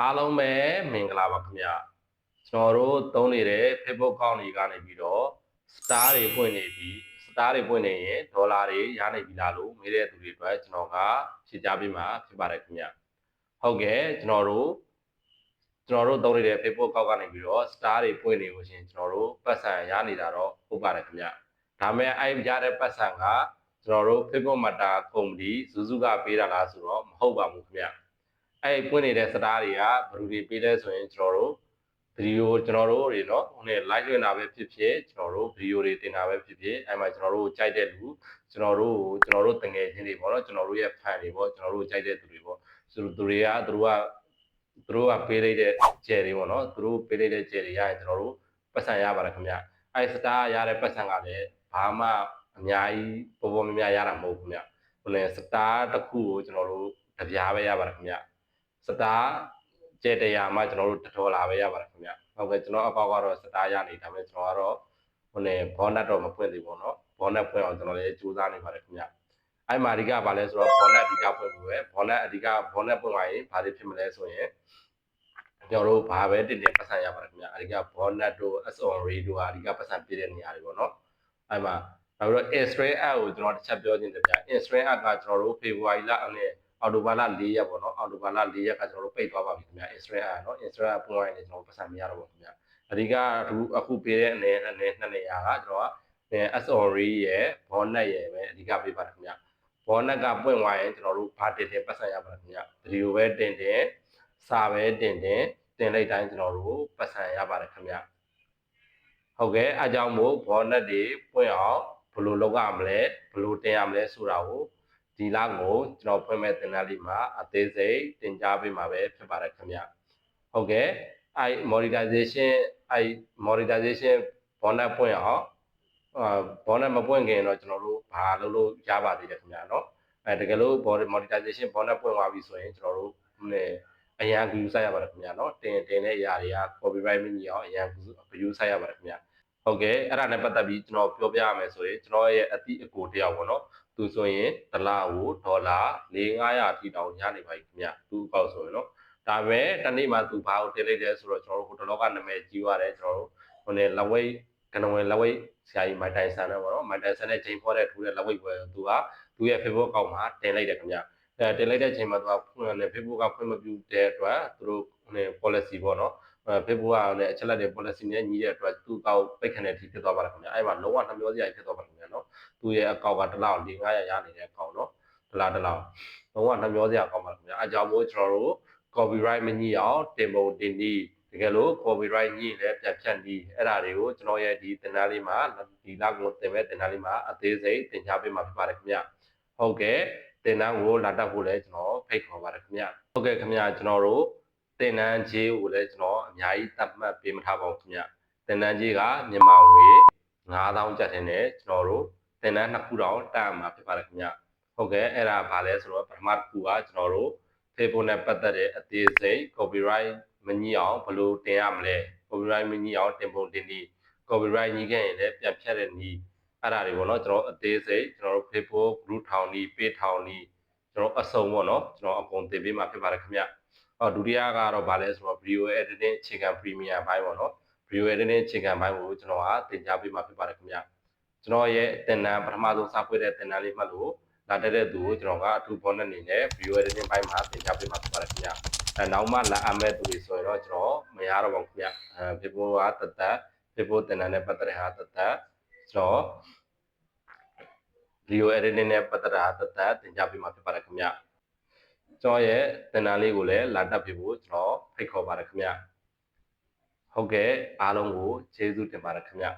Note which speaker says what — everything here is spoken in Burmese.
Speaker 1: အားလုံးပဲမင်္ဂလာပါခင်ဗျကျွန်တော်တို့သုံးနေတဲ့ Facebook account တွေကနေပြီးတော့ star တွေပွင့်နေပြီး star တွေပွင့်နေရင်ဒေါ်လာတွေရနိုင်ပြီလားလို့မေးတဲ့သူတွေအတွက်ကျွန်တော်ကဖြေကြားပေးမှာဖြစ်ပါတယ်ခင်ဗျဟုတ်ကဲ့ကျွန်တော်တို့ကျွန်တော်တို့သုံးနေတဲ့ Facebook account ကနေပြီးတော့ star တွေပွင့်နေလို့ရှိရင်ကျွန်တော်တို့ပတ်စံရနေတာတော့ဟုတ်ပါတယ်ခင်ဗျဒါမဲ့အဲ့ရတဲ့ပတ်စံကကျွန်တော်တို့ Facebook Meta ကုမ္ပဏီဇူဇူကပေးတာလားဆိုတော့မဟုတ်ပါဘူးခင်ဗျ အဲ့ပွင့်နေတဲ့စတားတွေကဘယ်လိုတွေပေးလဲဆိုရင်ကျွန်တော်တို့ဗီဒီယိုကျွန်တော်တို့တွေနော်ဟိုနေ live လွှင့်တာပဲဖြစ်ဖြစ်ကျွန်တော်တို့ဗီဒီယိုတွေတင်တာပဲဖြစ်ဖြစ်အဲ့မှာကျွန်တော်တို့ကြိုက်တဲ့လူကျွန်တော်တို့ကျွန်တော်တို့တငယ်ချင်းတွေပေါ့နော်ကျွန်တော်တို့ရဲ့ fan တွေပေါ့ကျွန်တော်တို့ကြိုက်တဲ့သူတွေပေါ့သူတွေကသူတို့ကသူတို့ကပေးလိုက်တဲ့ကျယ်တွေပေါ့နော်သူတို့ပေးလိုက်တဲ့ကျယ်တွေရရင်ကျွန်တော်တို့ပတ်စံရပါတယ်ခင်ဗျအဲ့ star ရတဲ့ပတ်စံကလည်းဘာမှအများကြီးပေါ်ပေါ်များများရတာမဟုတ်ခင်ဗျဟိုလေ star တစ်ခုကိုကျွန်တော်တို့တပြားပဲရပါတယ်ခင်ဗျ စတားကျဲတရားမှကျွန်တော်တို့တဒေါ်လာပဲရပါတယ်ခင်ဗျဟုတ်ကဲ့ကျွန်တော်အကောက်ကတော့စတားရနေဒါပေမဲ့ကျွန်တော်ကတော့ဟိုလေဘောနတ်တော့မဖွင့်သေးဘူးเนาะဘောနတ်ဖွင့်အောင်ကျွန်တော်လည်းစူးစမ်းနေပါတယ်ခင်ဗျအဲ့မှာအဓိကဘာလဲဆိုတော့ဘောနတ်အဓိကဖွင့်ဖို့ပဲဘောနတ်အဓိကဘောနတ်ဖွင့်သွားရင်ဘာတွေဖြစ်မလဲဆိုရင်ကျွန်တော်တို့ဘာပဲတင်တင်ပတ်စံရပါတယ်ခင်ဗျအဓိကဘောနတ်တို့ SON rate တို့အဓိကပတ်စံပြည့်တဲ့နေရာတွေပေါ့နော်အဲ့မှာနောက်ပြီးတော့ Instagram app ကိုကျွန်တော်တစ်ချက်ပြောချင်တယ်ဗျ Instagram app ကကျွန်တော်တို့ February လနဲ့ အော်တိုဘာလ4ရက်ပေါ့နော်အော်တိုဘာလ4ရက်ကကျွန်တော်တို့ပိတ်သွားပါပြီခင်ဗျ Instagram app နော် Instagram app ပွင့်လိုက်ရင်ကျွန်တော်ပတ်စံမရတော့ဘူးခင်ဗျအဓိကအခုအခုပေးတဲ့အနေနဲ့နှစ်နေရာကကျွန်တော်က SORI ရဲ့ bonnet ရဲ့ပဲအဓိကပေးပါတယ်ခင်ဗျ bonnet ကပွင့်သွားရင်ကျွန်တော်တို့ဘာတင်တင်ပတ်စံရပါတယ်ခင်ဗျဗီဒီယိုပဲတင်တင်စာပဲတင်တင်တင်လိုက်တိုင်းကျွန်တော်တို့ပတ်စံရပါတယ်ခင်ဗျဟုတ်ကဲ့အားကြောင့်မို့ bonnet တွေပွင့်အောင်ဘယ်လိုလုပ်ရမလဲဘယ်လိုတင်ရမလဲဆိုတာကို ဒီလကိုကျွန်တော်ဖွင့်မဲ့သင်တန်းလေးမှာအသေးစိတ်သင်ကြားပေးမှာပဲဖြစ်ပါတယ်ခင်ဗျဟုတ်ကဲ့အဲ monetization အဲ monetization bonus ပွင့်အောင်အာ bonus မပွင့်ခင်တော့ကျွန်တော်တို့ဘာလုပ်လို့ရပါသေးတယ်ခင်ဗျာနော်အဲတကယ်လို့ monetization bonus ပွင့်သွားပြီဆိုရင်ကျွန်တော်တို့အရန်ကူယူဆိုင်ရပါတယ်ခင်ဗျာနော်တင်တင်တဲ့ຢာတွေက copyright မညီအောင်အရန်ကူယူဆိုင်ရပါတယ်ခင်ဗျာဟုတ်ကဲ့အဲ့ဒါနဲ့ပတ်သက်ပြီးကျွန်တော်ပြောပြရမယ်ဆိုရင်ကျွန်တော်ရဲ့အသည့်အကိုတယောက်ပေါ့နော် သူဆိုရင်ဒလကိုဒေါ်လာ4-500အထိတောင်ရနေပါပြီခင်ဗျသူအကောက်ဆိုရင်နော်ဒါပေမဲ့တနေ့မှသူဘာကိုတင်လိုက်တယ်ဆိုတော့ကျွန်တော်တို့ဟိုတလောကနာမည်ကြီးရတယ်ကျွန်တော်တို့ဟိုနေလဝိတ်ကနဝင်လဝိတ်ဆရာကြီးမိုင်တိုင်ဆန်နဲ့ပေါ့နော်မိုင်တိုင်ဆန်နဲ့ချိန်ဖော်တဲ့ထူတဲ့လဝိတ်ပွဲသူကသူရဲ့ Facebook အကောင့်မှာတင်လိုက်တယ်ခင်ဗျအဲတင်လိုက်တဲ့ချိန်မှာသူကဖွင့်တယ် Facebook ကဖွင့်မပြုတဲ့အတွက်သူတို့ဟို policy ပေါ့နော်အဲ Facebook ကလည်းအချက်လက်တွေ policy နဲ့ညီတဲ့အတွက်သူ့ကောက်ပိတ်ခနဲ့ထိဖြစ်သွားပါတယ်ခင်ဗျအဲ့မှာလုံးဝနှမျောစရာဖြစ်သွားပါတယ်ခင်ဗျနော် သူ့ရဲ့အကောက်ကတစ်လောက်4-500ရနေတဲ့အကောက်နော်တစ်လားတစ်လောက်လုံးဝနှမျောစရာကောင်းပါတယ်ခင်ဗျအဲကြောင့်မို့ကျွန်တော်တို့ copyright မညီအောင်တင်ပုံတင်နည်းတကယ်လို့ copyright ညှိလဲပြန်ဖြတ်နည်းအဲ့ဒါတွေကိုကျွန်တော်ရဲ့ဒီသင်တန်းလေးမှာဒီလောက်ကိုသင်မဲ့သင်တန်းလေးမှာအသေးစိတ်သင်ကြားပေးမှာဖြစ်ပါတယ်ခင်ဗျဟုတ်ကဲ့သင်တန်းကိုလာတက်ဖို့လဲကျွန်တော်ဖိတ်ခေါ်ပါတယ်ခင်ဗျဟုတ်ကဲ့ခင်ဗျကျွန်တော်တို့သင်တန်းကြီးကိုလည်းကျွန်တော်အများကြီးသတ်မှတ်ပေးမထားပါဘူးခင်ဗျသင်တန်းကြီးကမြန်မာငွေ9000ကျပ်တင်နဲ့ကျွန်တော်တို့ သင်တန်းနှစ်ခုတောင်တက်မှာဖြစ်ပါတယ်ခင်ဗျဟုတ်ကဲ့အဲ့ဒါဘာလဲဆိုတော့ပထမတစ်ခုကကျွန်တော်တို့ Facebook နဲ့ပတ်သက်တဲ့အသေးစိတ် copyright မညီအောင်ဘယ်လိုတင်ရမလဲ copyright မညီအောင်တင်ပုံတင်နည်း copyright ညီခဲ့ရင်လည်းပြန်ဖြတ်တဲ့နည်းအဲ့ဒါတွေပေါ့နော်ကျွန်တော်အသေးစိတ်ကျွန်တော်တို့ Facebook group ထောင်နည်း page ထောင်နည်းကျွန်တော်အစုံပေါ့နော်ကျွန်တော်အကုန်တင်ပေးမှာဖြစ်ပါတယ်ခင်ဗျအော်ဒုတိယကတော့ဗာလဲဆိုတော့ video editing အခြေခံ premium ဘိုင်းပေါ့နော် video editing အခြေခံဘိုင်းကိုကျွန်တော်ကတင်ကြားပေးမှာဖြစ်ပါတယ်ခင်ဗျ ကျွန်တော်ရဲ့တင်နန်းပထမဆုံးစဖွင့်တဲ့တင်နန်းလေးမှတ်လို့လာတက်တဲ့သူကိုကျွန်တော်ကအထူး bonus အနေနဲ့ video editing ဘိုင်းမှာတင်ကြားပေးမှာဖြစ်ပါတယ်ခင်ဗျအဲနောက်မှလာအမဲ့သူတွေဆိုရင်တော့ကျွန်တော်မရတော့ပါဘူးခင်ဗျအဲ Facebook ကတသက် Facebook တင်နန်းနဲ့ပတ်သက်တဲ့ဟာတသက်ကျွန်တော် video editing နဲ့ပတ်သက်တာတသက်တင်ကြားပေးမှာဖြစ်ပါတယ်ခင်ဗျကျွန်တော်ရဲ့တင်နန်းလေးကိုလည်းလာတက်ပြဖို့ကျွန်တော်ဖိတ်ခေါ်ပါတယ်ခင်ဗျဟုတ်ကဲ့အားလုံးကိုကျေးဇူးတင်ပါတယ်ခင်ဗျ